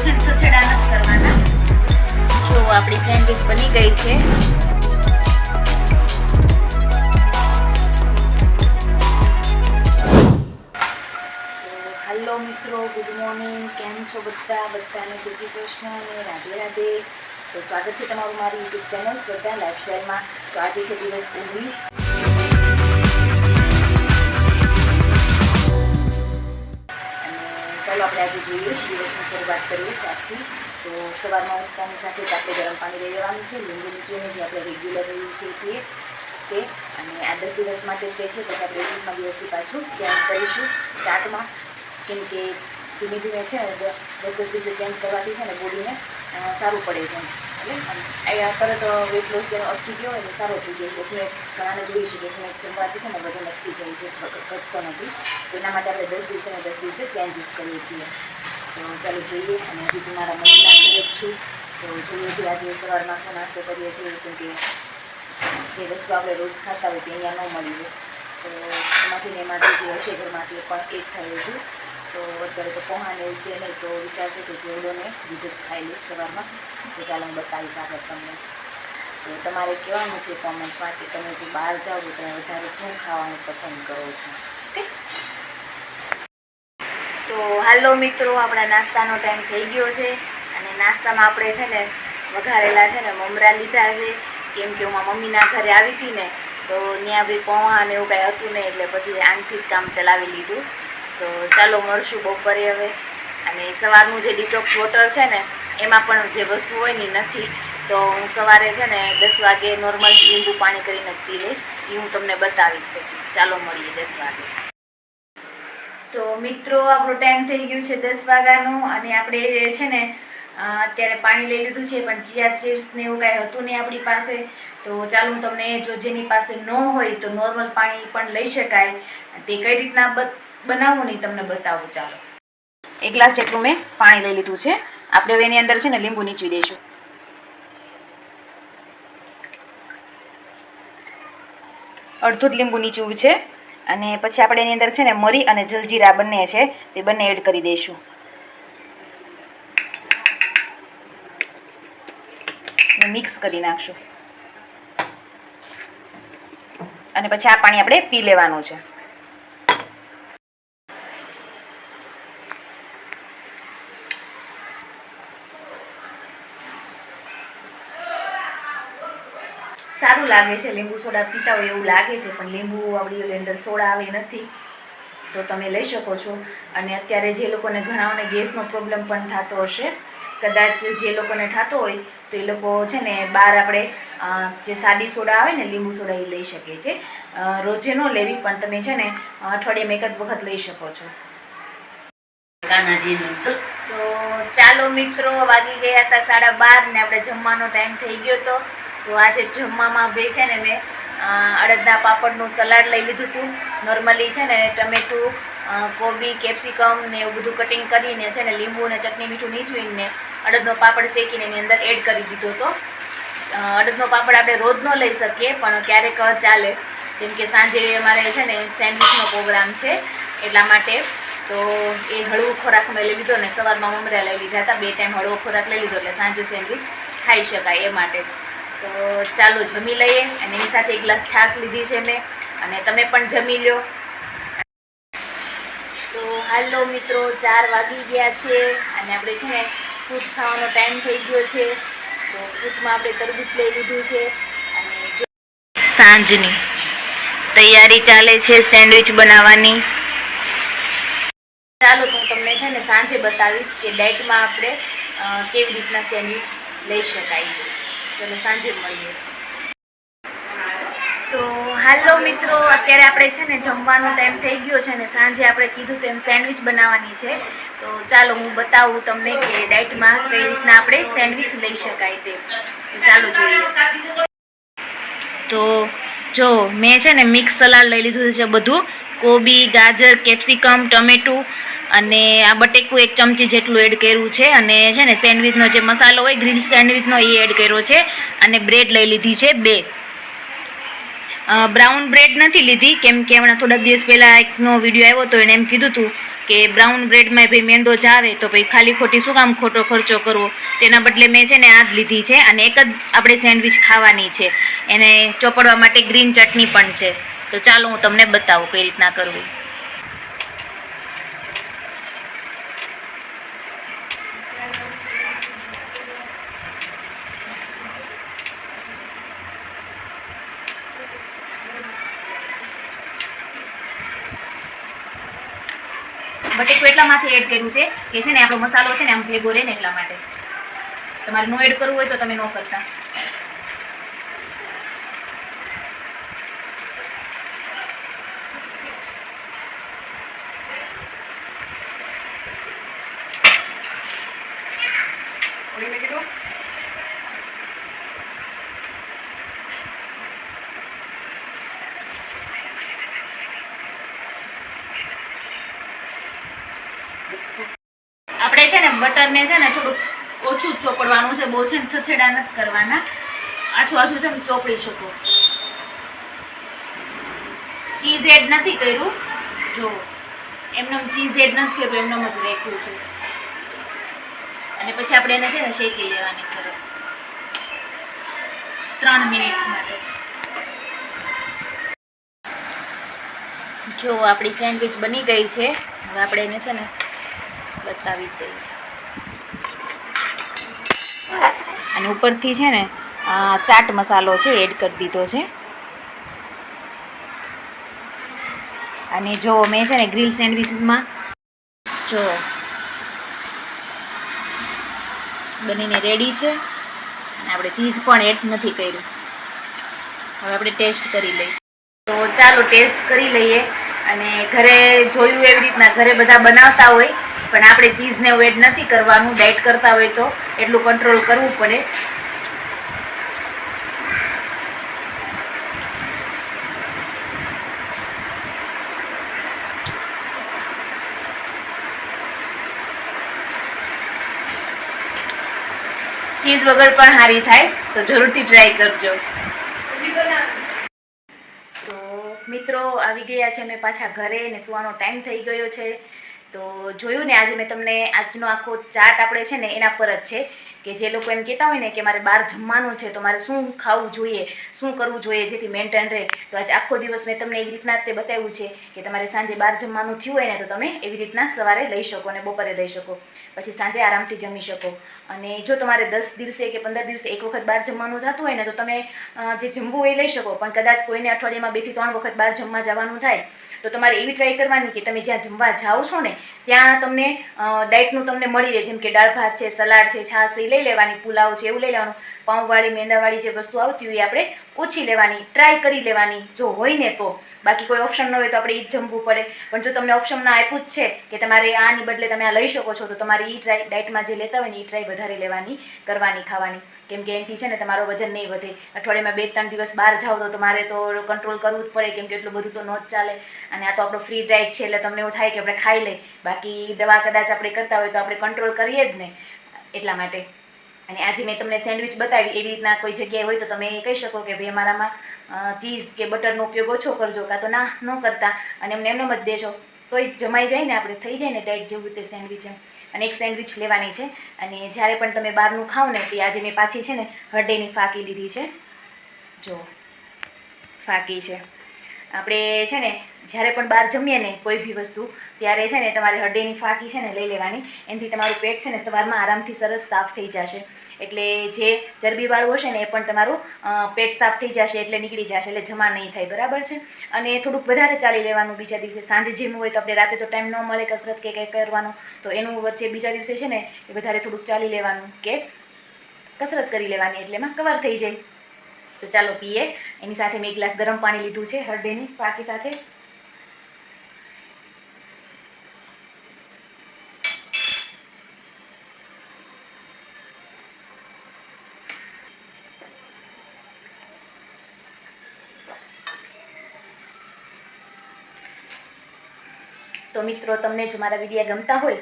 જો આપણી સેન્ડવિચ બની ગઈ છે. હેલો મિત્રો, ગુડ મોર્નિંગ. કેમ છો બધા? બધાને જય શ્રી કૃષ્ણ અને રાધે રાધે. તો સ્વાગત છે તમારું મારી યુટ્યુબ ચેનલ શ્રદ્ધા લાઈફસ્ટાઈલમાં. તો આજે છે દિવસ ઓગણીસ ચાલો આપણે આજે જોઈએ દિવસની શરૂઆત કરીએ ચાથી તો સવારમાં ઉઠતાની સાથે જ આપણે ગરમ પાણી લઈ લેવાનું છે. લીંબુ નીચોઈને જે આપણે રેગ્યુલર રહીએ છીએ તે તે, અને આ દસ દિવસ માટે તે છે. પછી આપણે એકવીસમાં દિવસથી પાછું ચેન્જ કરીશું ચાટમાં. કેમ કે ધીમે ધીમે છે દસ દસ દિવસે ચેન્જ કરવાથી છે ને બોડીને સારું પડે છે એટલે આ તરત વેટ લોસ જેનો અટકી ગયો હોય સારો થઈ જાય છે. એટલે ઘણાને જોઈ છે કે એક જમવાથી છે ને વજન અટકી જાય છે ઘટતો નથી. તો એના માટે આપણે દસ દિવસે ને દસ દિવસે ચેન્જીસ કરીએ છીએ. તો ચાલો જોઈએ. અને હજી તો મારા ઘરે જ છું. તો જોઈએ કે આજે સવારમાં શું નાસ્તો કરીએ છીએ, કેમ કે જે વસ્તુ આપણે રોજ ખાતા હોય તે અહીંયા ન મળી હોય. તો એમાંથી ને એમાંથી જે હશે ઘરમાંથી પણ એ જ ખાઈએ છું તો અત્યારે તો પોહાને એવું છે નહીં, તો વિચાર છે કે જેવડોને દૂધ જ ખાઈ લઈશ સવારમાં. તો ચાલો હું બતાવીશ આગળ તમને. તો તમારે કહેવાનું છે કોમેન્ટમાં કે તમે જો બહાર જાઓ તો તમે વધારે શું ખાવાનું પસંદ કરો છો? ઓકે? તો હાલો મિત્રો, આપણા નાસ્તાનો ટાઈમ થઈ ગયો છે. અને નાસ્તામાં આપણે છે ને વઘારેલા છે ને મમરા લીધા છે. કેમ કે હું મમ્મીના ઘરે આવી હતી ને, તો ત્યાં બી પૌવા ને એવું કાંઈ હતું નહીં, એટલે પછી આનથી કામ ચલાવી લીધું. તો ચાલો મળશું બપોરે હવે. અને સવારનું જે ડિટોક્સ વોટર છે ને, એમાં પણ જે વસ્તુ હોય ને નથી. તો હું સવારે છે ને દસ વાગે નોર્મલ લીંબુ પાણી કરીને પી લઈશ એ હું તમને બતાવીશ પછી. ચાલો મળીએ દસ વાગે. તો મિત્રો, આપણો ટાઈમ થઈ ગયું છે દસ વાગ્યાનું. અને આપણે છે ને અત્યારે પાણી લઈ લીધું છે, પણ ચિયા સીડ્સ ને એવું કાંઈ હતું નહીં આપણી પાસે. તો ચાલો હું તમને જો જેની પાસે ન હોય તો નોર્મલ પાણી પણ લઈ શકાય. તે કઈ રીતના બનાવવું નહીં તમને બતાવું, ચાલો. એક ગ્લાસ જેટલું મેં પાણી લઈ લીધું છે. આપણે હવે એની અંદર છે ને લીંબુ નીચવી દઈશું. અડધું જ લીંબુ નીચવું છે અને પછી આપણે એની અંદર છે ને મરી અને જલજીરા બંને છે તે બંને એડ કરી દઈશું. મિક્સ કરી નાખશું. અને પછી આ પાણી આપણે પી લેવાનું છે સારું લાગે છે લીંબુ સોડા પીતા હોય એવું લાગે છે પણ લીંબુ આપણી અંદર સોડા આવે નથી. તો તમે લઈ શકો છો. અને અત્યારે જે લોકોને ઘણાઓને ગેસનો પ્રોબ્લેમ પણ થતો હશે કદાચ જે લોકોને થતો હોય તો એ લોકો છે ને બહાર આપણે જે સાદી સોડા આવે ને લીંબુ સોડા એ લઈ શકીએ છે રોજે ન લેવી પણ તમે છે ને અઠવાડિયામાં એક જ વખત લઈ શકો છો. કાનાજીનું તો? ચાલો મિત્રો વાગી ગયા હતા સાડા બાર ને આપણે જમવાનો ટાઈમ થઈ ગયો હતો તો આજે જમવામાં બે છે ને મેં અડદના પાપડનું સલાડ લઈ લીધું હતું. નોર્મલી છે ને ટમેટું કોબી, કેપ્સિકમ ને એવું બધું કટિંગ કરીને છે ને લીંબુ ને ચટણી મીઠું નીચવીને અડદનો પાપડ શેકીને એની અંદર એડ કરી દીધો હતો. અડદનો પાપડ આપણે રોજ ન લઈ શકીએ, પણ ક્યારેક ચાલે. કેમ કે સાંજે અમારે છે ને સેન્ડવિચનો પ્રોગ્રામ છે, એટલા માટે. તો એ હળવો ખોરાક મેં લઈ લીધો ને સવારમાં મમરા લઈ લીધા હતા, બે ટાઈમ હળવો ખોરાક લઈ લીધો એટલે સાંજે સેન્ડવિચ ખાઈ શકાય એ માટે. તો ચાલો જમી લઈએ અને એની સાથે એક ગ્લાસ છાશ લીધી છે મેં અને તમે પણ જમી લો તો હાલો મિત્રો, ચાર વાગી ગયા છે અને આપણે છે ને ફ્રૂટ ખાવાનો ટાઈમ થઈ ગયો છે. તો ફ્રૂટમાં આપણે તરબૂચ લઈ લીધું છે અને સાંજની તૈયારી ચાલે છે સેન્ડવિચ બનાવવાની. ચાલો તો હું તમને છે ને સાંજે બતાવીશ કે ડાયટમાં આપણે કેવી રીતના સેન્ડવિચ લઈ શકાય. ચલો, સાંજે મળીએ. તો હાલો મિત્રો, અત્યારે આપણે છે ને જમવાનો ટાઈમ થઈ ગયો છે ને સાંજે આપણે કીધું તેમ સેન્ડવિચ બનાવવાની છે. તો ચાલો, હું બતાવું તમને કે ડાયટમાં કઈ રીતના આપણે સેન્ડવિચ લઈ શકાય તે. ચાલો જોઈએ. તો જો, મેં છે ને મિક્સ સલાડ લઈ લીધું છે બધું. કોબી, ગાજર કેપ્સિકમ ટમેટું અને આ બટેકું એક ચમચી જેટલું એડ કર્યું છે અને છે ને સેન્ડવિચનો જે મસાલો હોય, ગ્રીલ સેન્ડવિચનો એ એડ કર્યો છે અને બ્રેડ લઈ લીધી છે બે. બ્રાઉન બ્રેડ નથી લીધી, કેમ કે હમણાં થોડાક દિવસ પહેલાં એકનો વીડિયો આવ્યો હતો એણે એમ કીધું હતું કે બ્રાઉન બ્રેડમાં ભાઈ મેંદો જાવે તો ભાઈ ખાલી ખોટી શું કામ ખોટો ખર્ચો કરવો? તેના બદલે મેં છે ને આ જ લીધી છે અને એક જ આપણે સેન્ડવિચ ખાવાની છે. એને ચોપડવા માટે ગ્રીન ચટણી પણ છે. તો ચાલો હું તમને બતાવું કઈ રીતના કરવું. બટેકું એટલામાંથી એડ કર્યું છે કે છે ને આપણો મસાલો છે ને આમ ભેગો રહે ને એટલા માટે. તમારે નો એડ કરવું હોય તો તમે નો કરતા. આપણે છે ને, બટરને છે ને થોડુંક ઓછું જ ચોપડવાનું છે, બહુ છે ને થથેડા નથી કરવાના. આછું આછું છે ને ચોપડી શકો. ચીઝ એડ નથી કર્યું. જો, એમને ચીઝ એડ નથી કર્યું એમનેમ જ રાખ્યું છે. અને પછી આપણે એને છે ને શેકી લેવાની સરસ. ત્રણ મિનિટ માટે. જો, આપણી સેન્ડવિચ બની ગઈ છે. હવે આપણે એને છે ને બતાવી દઈએ અને ઉપરથી છે ને ચાટ મસાલો છે, એડ કરી દીધો છે. અને જો મેં છે ને, ગ્રીલ સેન્ડવિચમાં જો બનીને રેડી છે. અને આપણે ચીઝ પણ એડ નથી કર્યું હવે આપણે ટેસ્ટ કરી લઈએ. તો ચાલો ટેસ્ટ કરી લઈએ. અને ઘરે જોયું એવી રીતના ઘરે બધા બનાવતા હોય પણ આપણે ચીઝને એડ નથી કરવાનું ડાયટ કરતા હોય તો એટલું કંટ્રોલ કરવું પડે. ચીઝ વગર પણ સારી થાય, તો જરૂરથી ટ્રાય કરજો. તો મિત્રો, આવી ગયા છે મેં પાછા ઘરે ને સુવાનો ટાઈમ થઈ ગયો છે. તો જોયું ને, આજે મેં તમને આજનો આખો ચાર્ટ આપણે છે ને, એના પર જ છે કે જે લોકો એમ કહેતા હોય ને કે મારે બહાર જમવાનું છે, તો મારે શું ખાવું જોઈએ, શું કરવું જોઈએ, જેથી મેન્ટેન રહે. તો આજે આખો દિવસ મેં તમને એવી રીતના જ તે બતાવ્યું છે કે તમારે સાંજે બહાર જમવાનું થયું હોય ને, તો તમે એવી રીતના સવારે લઈ શકો અને બપોરે લઈ શકો. પછી સાંજે આરામથી જમી શકો. અને જો તમારે દસ દિવસે કે પંદર દિવસે એક વખત બહાર જમવાનું થતું હોય ને, તો તમે જે જમવું એ લઈ શકો. પણ કદાચ કોઈને અઠવાડિયામાં બેથી ત્રણ વખત બહાર જમવા જવાનું થાય તો તમારે એવી ટ્રાય કરવાની કે તમે જ્યાં જમવા જાઓ છો ને, ત્યાં તમને ડાયટનું તમને મળી રહે. જેમ કે દાળ, ભાત છે, સલાડ છે, છાશ એ લઈ લેવાની, પુલાવ છે, એવું લઈ લેવાનું. પાઉંવાળી, મેંદાવાળી જે વસ્તુ આવતી હોય એ આપણે ઓછી લેવાની ટ્રાય કરી લેવાની. જો હોય ને તો. બાકી કોઈ ઓપ્શન ન હોય તો આપણે એ જ જમવું પડે. પણ જો તમને ઓપ્શન ના આપ્યું જ છે કે તમારે આની બદલે તમે આ લઈ શકો છો, તો તમારે એ ટ્રાય ડાયટમાં જે લેતા હોય ને એ ટ્રાય વધારે લેવાની, કરવાની, ખાવાની. કેમ કે એનાથી છે ને તમારો વજન નહીં વધે. અઠવાડિયામાં બે ત્રણ દિવસ બહાર જાઓ તો તમારે તો કંટ્રોલ કરવું જ પડે કેમ કે એટલું બધું તો ન જ ચાલે. અને આ તો આપણો ફ્રી ડાયટ છે એટલે તમને એવું થાય કે આપણે ખાઈ લઈએ. બાકી દવા કદાચ આપણે કરતા હોય તો આપણે કંટ્રોલ કરીએ જ ને. એટલા માટે. અને આજે મેં તમને સેન્ડવિચ બતાવી. એવી રીતના કોઈ જગ્યાએ હોય તો તમે કહી શકો કે ભાઈ અમારામાં ચીઝ કે બટરનો ઉપયોગ ઓછો કરજો. કાં તો ના, ન કરતા. અને અમને એમને મત જ દેજો તોય જમાઈ જાય ને આપણે થઈ જાય ને ડાયટ જેવું તે સેન્ડવિચ એમ. અને એક સેન્ડવિચ લેવાની છે. અને જ્યારે પણ તમે બહારનું ખાઓ ને, તે આજે મેં પાછી છે ને હરડેની ફાંકી લીધી છે. જો, ફાંકી છે. આપણે છે ને જ્યારે પણ બહાર જમીએ ને કોઈ બી વસ્તુ, ત્યારે છે ને તમારે હરડેની ફાંકી છે ને લઈ લેવાની. એનાથી તમારું પેટ છે ને સવારમાં આરામથી સરસ સાફ થઈ જશે. એટલે જે ચરબીવાળું હશે ને એ પણ તમારું પેટ સાફ થઈ જશે એટલે નીકળી જશે, એટલે જમા નહીં થાય, બરાબર છે? અને થોડુંક વધારે ચાલી લેવાનું બીજા દિવસે. સાંજે જેમ હોય તો આપણે રાતે તો ટાઈમ ન મળે કસરત કે કંઈ કરવાનું, તો એનું વચ્ચે બીજા દિવસે છે ને એ વધારે થોડુંક ચાલી લેવાનું કે કસરત કરી લેવાની એટલે એમાં કવર થઈ જાય. તો ચાલો પીએ. એની સાથે મેં એક ગ્લાસ ગરમ પાણી લીધું છે હરડેની પાકી સાથે. તો મિત્રો, તમને જો મારા વિડીયા ગમતા હોય,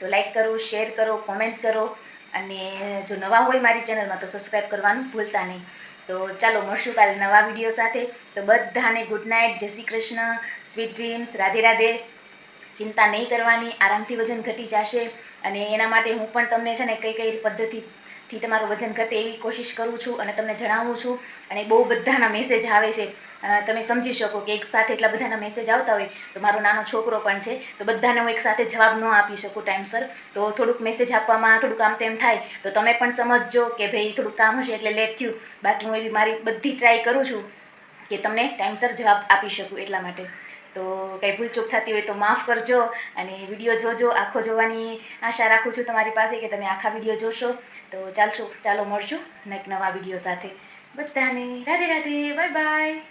તો લાઈક કરો શેર કરો કોમેન્ટ કરો, અને જો નવા હોય મારી ચેનલમાં તો સબસ્ક્રાઈબ કરવાનું ભૂલતા નહીં. તો ચાલો, મળશું કાલે નવા વીડિયો સાથે. તો બધાને ગુડ નાઇટ જય શ્રી કૃષ્ણ સ્વીટ ડ્રીમ્સ રાધે રાધે. ચિંતા નહીં કરવાની, આરામથી વજન ઘટી જશે. અને એના માટે હું પણ તમને છે ને કઈ કઈ પદ્ધતિથી તમારું વજન ઘટે એવી કોશિશ કરું છું અને તમને જણાવું છું. અને બહુ બધાના મેસેજ આવે છે. તમે સમજી શકો કે એક સાથે એટલા બધાના મેસેજ આવતા હોય તો મારો નાનો છોકરો પણ છે. તો બધાને હું એક સાથે જવાબ ન આપી શકું ટાઈમસર તો થોડુંક મેસેજ આપવામાં થોડુંક આમ તેમ થાય તો તમે પણ સમજજો કે ભાઈ થોડુંક કામ હશે એટલે લેટ થયું. બાકી હું એવી મારી બધી ટ્રાય કરું છું કે તમને ટાઈમસર જવાબ આપી શકું એટલા માટે. તો કંઈ ભૂલચૂક થતી હોય તો માફ કરજો અને વીડિયો જોજો. આખો જોવાની આશા રાખું છું તમારી પાસે કે તમે આખા વીડિયો જોશો. તો ચાલશું ચાલો મળશું ને એક નવા વીડિયો સાથે. બધાને રાધે રાધે બાય બાય.